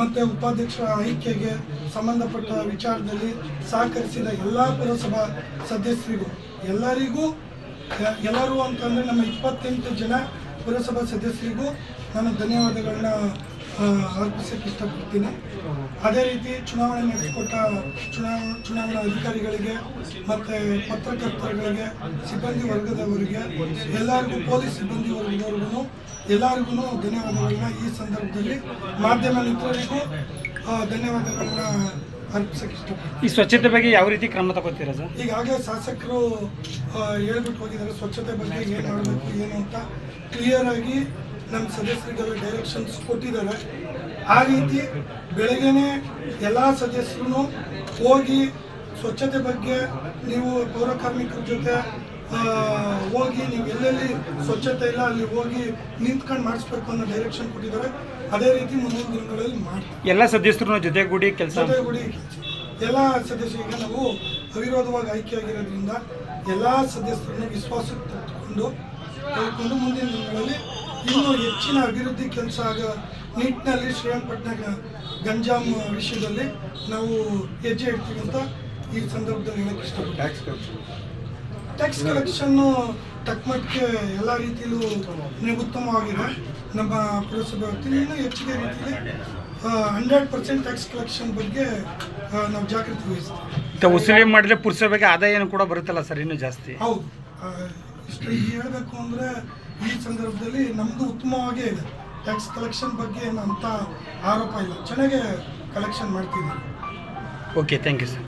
ಮತ್ತು ಉಪಾಧ್ಯಕ್ಷರ ಆಯ್ಕೆಗೆ ಸಂಬಂಧಪಟ್ಟ ವಿಚಾರದಲ್ಲಿ ಸಹಕರಿಸಿದ ಎಲ್ಲ ಪುರಸಭಾ ಸದಸ್ಯರಿಗೂ, ಎಲ್ಲರಿಗೂ, ಎಲ್ಲರೂ ಅಂತಂದರೆ ನಮ್ಮ ಇಪ್ಪತ್ತೆಂಟು ಜನ ಪುರಸಭಾ ಸದಸ್ಯರಿಗೂ ನಾನು ಧನ್ಯವಾದಗಳನ್ನ ಅರ್ಪಿಸಕ್ಕೆ ಇಷ್ಟಪಡ್ತೀನಿ. ಅದೇ ರೀತಿ ಚುನಾವಣೆ ನಡೆಸಿಕೊಟ್ಟ ಚುನಾವ ಚುನಾವಣಾ ಅಧಿಕಾರಿಗಳಿಗೆ ಮತ್ತು ಪತ್ರಕರ್ತರುಗಳಿಗೆ, ಸಿಬ್ಬಂದಿ ವರ್ಗದವರಿಗೆ, ಎಲ್ಲರಿಗೂ ಪೊಲೀಸ್ ಸಿಬ್ಬಂದಿ ವರ್ಗದವ್ರಿಗೂ ಎಲ್ಲರಿಗೂ ಧನ್ಯವಾದಗಳನ್ನ ಈ ಸಂದರ್ಭದಲ್ಲಿ ಮಾಧ್ಯಮ ಮಿತ್ರರಿಗೂ ಧನ್ಯವಾದಗಳನ್ನ ಅರ್ಪಿಸಕ್ಕೆ ಇಷ್ಟಪಡ್ತೀನಿ. ಈ ಸ್ವಚ್ಛತೆ ಬಗ್ಗೆ ಯಾವ ರೀತಿ ಕ್ರಮ ತಗೋತೀರಾ ಸರ್? ಈಗಾಗಲೇ ಶಾಸಕರು ಹೇಳ್ಬಿಟ್ಟು ಹೋಗಿದ್ದಾರೆ. ಸ್ವಚ್ಛತೆ ಬಗ್ಗೆ ಏನು ಮಾಡಬೇಕು ಏನು ಅಂತ ಕ್ಲಿಯರ್ ಆಗಿ ನಮ್ಮ ಸದಸ್ಯರಿಗೆಲ್ಲ ಡೈರೆಕ್ಷನ್ಸ್ ಕೊಟ್ಟಿದ್ದಾರೆ. ಆ ರೀತಿ ಬೆಳಗ್ಗೆನೆ ಎಲ್ಲ ಸದಸ್ಯರು ಹೋಗಿ ಸ್ವಚ್ಛತೆ ಬಗ್ಗೆ ನೀವು ಪೌರ ಕಾರ್ಮಿಕರ ಜೊತೆ ಆ, ಹೋಗಿ ನೀವು ಎಲ್ಲೆಲ್ಲಿ ಸ್ವಚ್ಛತೆ ಇಲ್ಲ ಅಲ್ಲಿ ಹೋಗಿ ನಿಂತ್ಕೊಂಡು ಮಾಡಿಸ್ಬೇಕು ಅನ್ನೋ ಡೈರೆಕ್ಷನ್ ಕೊಟ್ಟಿದ್ದಾರೆ. ಅದೇ ರೀತಿ ಮುಂದಿನ ದಿನಗಳಲ್ಲಿ ಮಾಡ್ತೀವಿ. ಎಲ್ಲ ಸದಸ್ಯರು ಜೊತೆಗೂಡಿ ಕೆಲಸ ಜೊತೆಗೂಡಿ ಎಲ್ಲ ಸದಸ್ಯರಿಗೆ ನಾವು ಅವಿರೋಧವಾಗಿ ಆಯ್ಕೆಯಾಗಿರೋದ್ರಿಂದ ಎಲ್ಲ ಸದಸ್ಯರನ್ನು ವಿಶ್ವಾಸಕ್ಕೆ ತೆಗೆದುಕೊಂಡು ತೆಗೆದುಕೊಂಡು ಮುಂದಿನ ದಿನಗಳಲ್ಲಿ ಇನ್ನೂ ಹೆಚ್ಚಿನ ಅಭಿವೃದ್ಧಿ ಕೆಲಸ ಆಗ ನಿಟ್ಟಿನಲ್ಲಿ ಶ್ರೀರಂಗಪಟ್ಟಣ ಗಂಜಾಮ್ ವಿಷಯದಲ್ಲಿ ನಾವು ಹೆಜ್ಜೆ ಇಡ್ತೀವಿ ಅಂತ ಈ ಸಂದರ್ಭದಲ್ಲಿ ಹೇಳಕ್ಕೆ ಇಷ್ಟಪಡ್ತೀನಿ. ಟ್ಯಾಕ್ಸ್ ಕಲೆಕ್ಷನ್ನು ತಕ್ಕಮಟ್ಟಿಗೆ ಎಲ್ಲ ರೀತಿಯಲ್ಲೂ ಉತ್ತಮವಾಗಿದೆ ನಮ್ಮ ಪುರಸಭೆ ವ್ಯಾಪ್ತಿಯಲ್ಲಿ ಇನ್ನೂ ಹೆಚ್ಚಿಗೆ ರೀತಿಯಲ್ಲಿ ಹಂಡ್ರೆಡ್ ಪರ್ಸೆಂಟ್ ಟ್ಯಾಕ್ಸ್ ಕಲೆಕ್ಷನ್ ಬಗ್ಗೆ ನಾವು ಜಾಗೃತಿ ವಹಿಸ್ತೀವಿ. ಉಸಿರಿ ವಸೂಲಿ ಮಾಡಿದ್ರೆ ಪುರಸಭೆಗೆ ಆದಾಯ ಕೂಡ ಬರುತ್ತಲ್ಲ ಸರ್ ಇನ್ನೂ ಜಾಸ್ತಿ? ಹೌದು. ಇಷ್ಟು ಹೇಳಬೇಕು ಅಂದರೆ ಈ ಸಂದರ್ಭದಲ್ಲಿ ನಮ್ಮದು ಉತ್ತಮವಾಗೇ ಇದೆ. ಟ್ಯಾಕ್ಸ್ ಕಲೆಕ್ಷನ್ ಬಗ್ಗೆ ಏನು ಅಂತ ಆರೋಪ ಇಲ್ಲ. ಚೆನ್ನಾಗೆ ಕಲೆಕ್ಷನ್ ಮಾಡ್ತಿದ್ದೀವಿ ಓಕೆ ಥ್ಯಾಂಕ್ ಯು ಸರ್